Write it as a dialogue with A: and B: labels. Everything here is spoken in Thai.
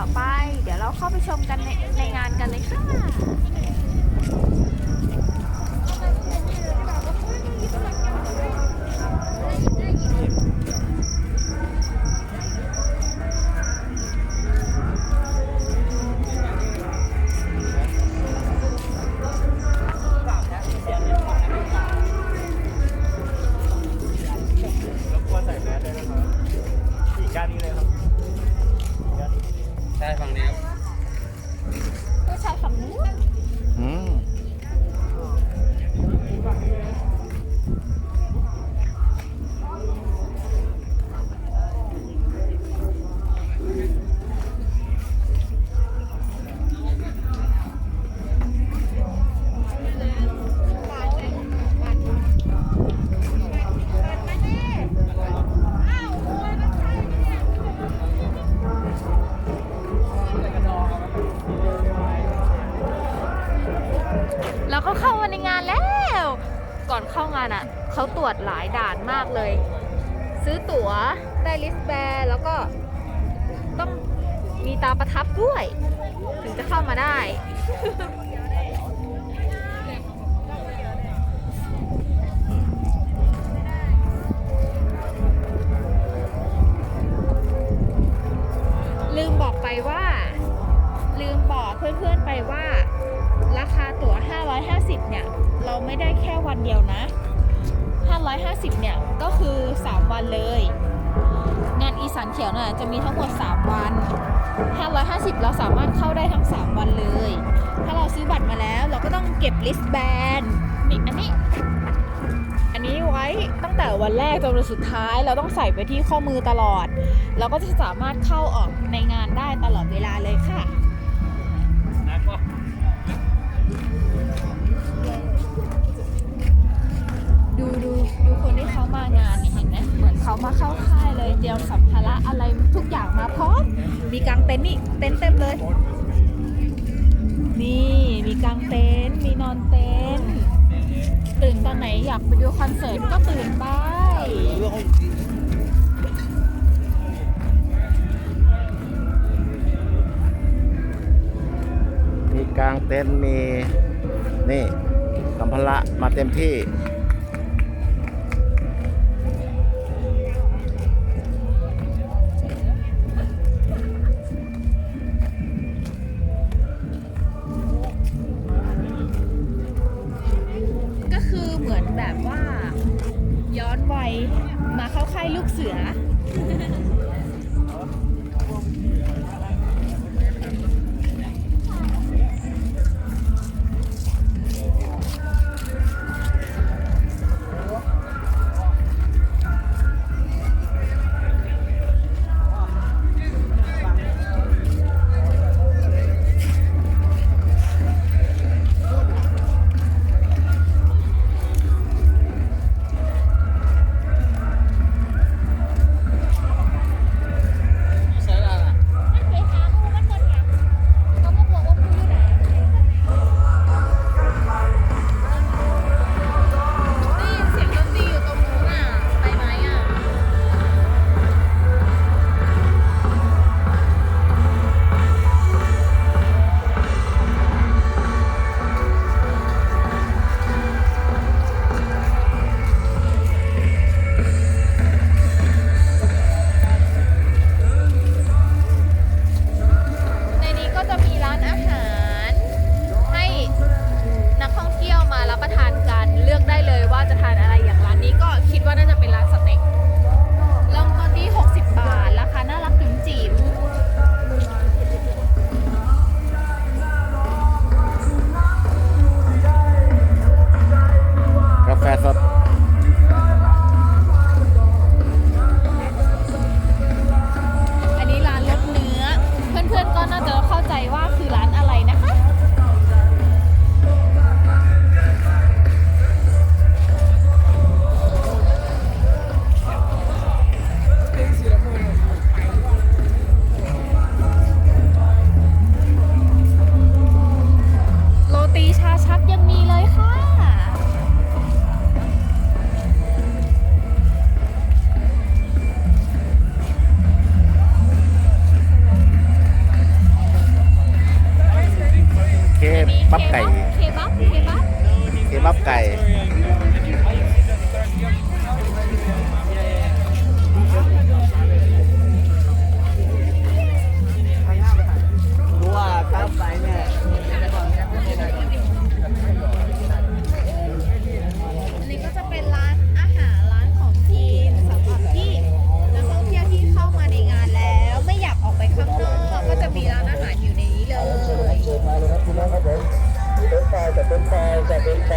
A: ต่อไป เดี๋ยวเราเข้าไปชมกันในในงานกันเลยค่ะ
B: ใช่ฝั่งนี้ครับ
A: ผู้ชายฝั่งนู้น
C: อืม
A: อนเข้างานอะเขาตรวจหลายด่านมากเลย ซื้อตั๋วได้ลิสต์แบร์แล้วก็ต้องมีตาประทับด้วย ถึงจะเข้ามาได้ลืมบอกไปว่า ลืมบอกเพื่อนๆไปว่า ราคาตั๋ว 550 เนี่ย เราไม่ได้แค่วันเดียวนะ 550 เนี่ย ก็คือ 3 วันเลย งานอีสานเขียวน่ะจะมีทั้งหมด 3 วัน 550 เราสามารถเข้าได้ทั้ง 3 วันเลย ถ้าเราซื้อบัตรมาแล้วเราก็ต้องเก็บลิสต์แบนนี่อันนี้ อันนี้ไว้ตั้งแต่วันแรกจนวันสุดท้าย เราต้องใส่ไปที่ข้อมือตลอด เราก็จะสามารถเข้าออกในงานได้ตลอดเวลาเลยค่ะ ดูดูดูคนที่เขามางานเนี่ยเห็นไหมเหมือนเขามาเข้าค่ายเลยเตรียมสัมภาระอะไรทุกอย่างมาพร้อมมีกางเต็นท์นี่เต็นท์เต็มเลย นี่มีกางเต็นท์มีนอนเต็นท์ตื่นตอนไหนอยากไปดูคอนเสิร์ตก็ตื่นไป
C: มีกางเต็นท์มีนี่สัมภาระมาเต็มที่
A: วัยมาเข้าค่ายลูกเสือ
C: อบไก่อ
A: ันนี้ก็จะเป็นร้านอาหารร้านของจีนสำหรับที่นักท่องเที่ยวที่เข้ามาในงานแล้ว ไม่อยากออกไปข้างนอกก็จะมีร้านอาหารอยู่ในนี้เลยเป็นไฟ